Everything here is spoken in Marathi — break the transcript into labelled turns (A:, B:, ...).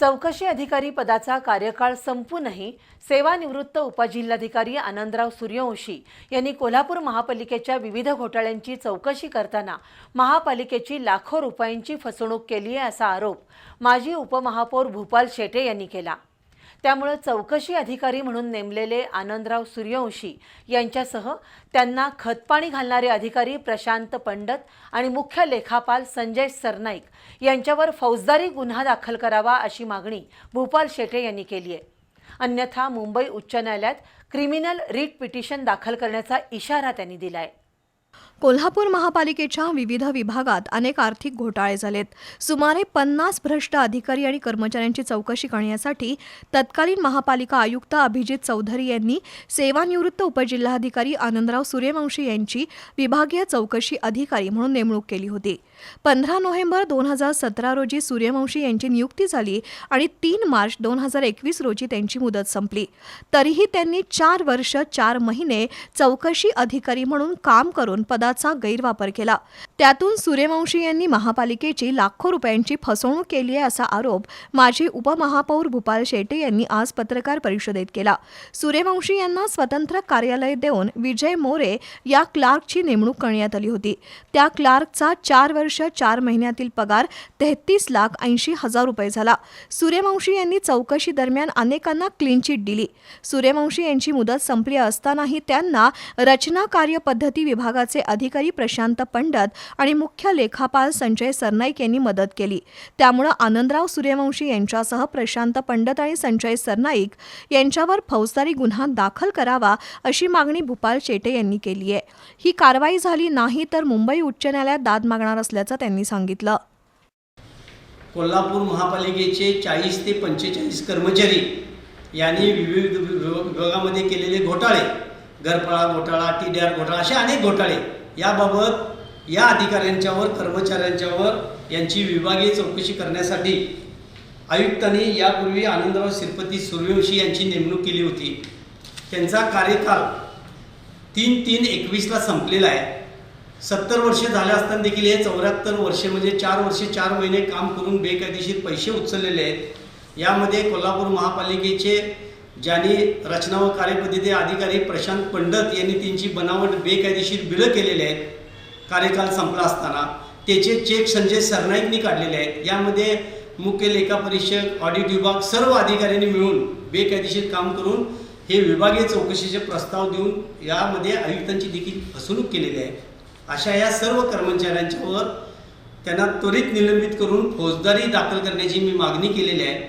A: चौकशी अधिकारी पदाचा कार्यकाळ संपूनही सेवानिवृत्त उपजिल्हाधिकारी आनंदराव सूर्यवंशी यांनी कोल्हापूर महापालिकेच्या विविध घोटाळ्यांची चौकशी करताना महापालिकेची लाखो रुपयांची फसवणूक केली आहे असा आरोप माजी उपमहापौर भूपाल शेटे यांनी केला. त्यामुळे चौकशी अधिकारी म्हणून नेमलेले आनंदराव सूर्यवंशी यांच्यासह त्यांना खतपाणी घालणारे अधिकारी प्रशांत पंडत आणि मुख्य लेखापाल संजय सरनाईक यांच्यावर फौजदारी गुन्हा दाखल करावा अशी मागणी भूपाल शेटे यांनी केली आहे. अन्यथा मुंबई उच्च न्यायालयात क्रिमिनल रिट पिटिशन दाखल करण्याचा इशारा त्यांनी दिला आहे
B: कोल्हापूर महापालिकेच्या विविध विभागात अनेक आर्थिक घोटाळे झालेत. सुमारे पन्नास भ्रष्ट अधिकारी आणि कर्मचाऱ्यांची चौकशी करण्यासाठी तत्कालीन महापालिका आयुक्त अभिजित चौधरी यांनी सेवानिवृत्त उपजिल्हाधिकारी आनंदराव सूर्यवंशी यांची विभागीय चौकशी अधिकारी म्हणून नेमणूक केली होती. पंधरा नोव्हेंबर दोन हजार सतरा रोजी सूर्यवंशी यांची नियुक्ती झाली आणि तीन मार्च दोन हजार एकवीस रोजी त्यांची मुदत संपली. तरीही त्यांनी चार वर्ष चार महिने चौकशी अधिकारी म्हणून काम करून पदाचा गैरवापर केला. त्यातून सूर्यवंशी यांनी महापालिकेची लाखो रुपयांची फसवणूक केली आहे असा आरोप माजी उपमहापौर भूपाल शेटे यांनी आज पत्रकार परिषदेत केला. सूर्यवंशी यांना स्वतंत्र कार्यालय देऊन विजय मोरे या क्लार्कची नेमणूक करण्यात आली होती. त्या क्लार्कचा चार वर्ष चार महिन्यातील पगार तेहतीस लाख ऐंशी हजार रुपये झाला. सूर्यवंशी यांनी चौकशी दरम्यान अनेकांना क्लीन चिट दिली. सूर्यवंशी यांची मुदत संपली असतानाही त्यांना रचना कार्यपद्धती विभागाचे अधिकारी प्रशांत पंडत आणि मुख्य लेखापाल संजय सरनाईक यांनी मदत केली. त्यामुळं आनंदराव सूर्यवंशी यांच्यासह प्रशांत पंडत आणि संजय सरनाईक यांच्यावर फौजदारी गुन्हा दाखल करावा अशी मागणी भूपाल शेटे यांनी केली आहे. ही कारवाई झाली नाही तर मुंबई उच्च न्यायालयात दाद मागणार असल्याचं त्यांनी सांगितलं.
C: कोल्हापूर महापालिकेचे चाळीस ते पंचेचाळीस कर्मचारी यांनी विविध विभागामध्ये केलेले घोटाळे घरफळा घोटाळा टी डी आर घोटाळा असे अनेक घोटाळे याबाबत या अधिकाऱ्यांच्यावर कर्मचाऱ्यांच्यावर यांची विभागीय चौकशी करण्यासाठी आयुक्तांनी यापूर्वी आनंदराव श्रीपती सूर्यवंशी यांची नेमणूक केली होती. त्यांचा कार्यकाल तीन तीन एकवीसला संपलेला आहे. सत्तर वर्षे झाले असताना देखील हे चौऱ्याहत्तर वर्षे म्हणजे चार वर्षे चार महिने काम करून बेकायदेशीर पैसे उचललेले आहेत. यामध्ये कोल्हापूर महापालिकेचे ज्यांनी रचना व कार्यपद्धती अधिकारी प्रशांत पंडत यांनी त्यांची बनावट बेकायदेशीर बिलं केलेले आहेत. कार्यकाल संपला असताना त्याचे चेक संजय सरनाईकनी काढलेले आहेत. यामध्ये मुख्य लेखा परीक्षक ऑडिट विभाग सर्व अधिकाऱ्यांनी मिळून बेकायदेशीर काम करून हे विभागीय चौकशीचे प्रस्ताव देऊन यामध्ये आयुक्तांची देखील फसवणूक केलेली आहे. अशा या सर्व कर्मचाऱ्यांच्यावर त्यांना त्वरित निलंबित करून फौजदारी दाखल करण्याची मी मागणी केलेली आहे.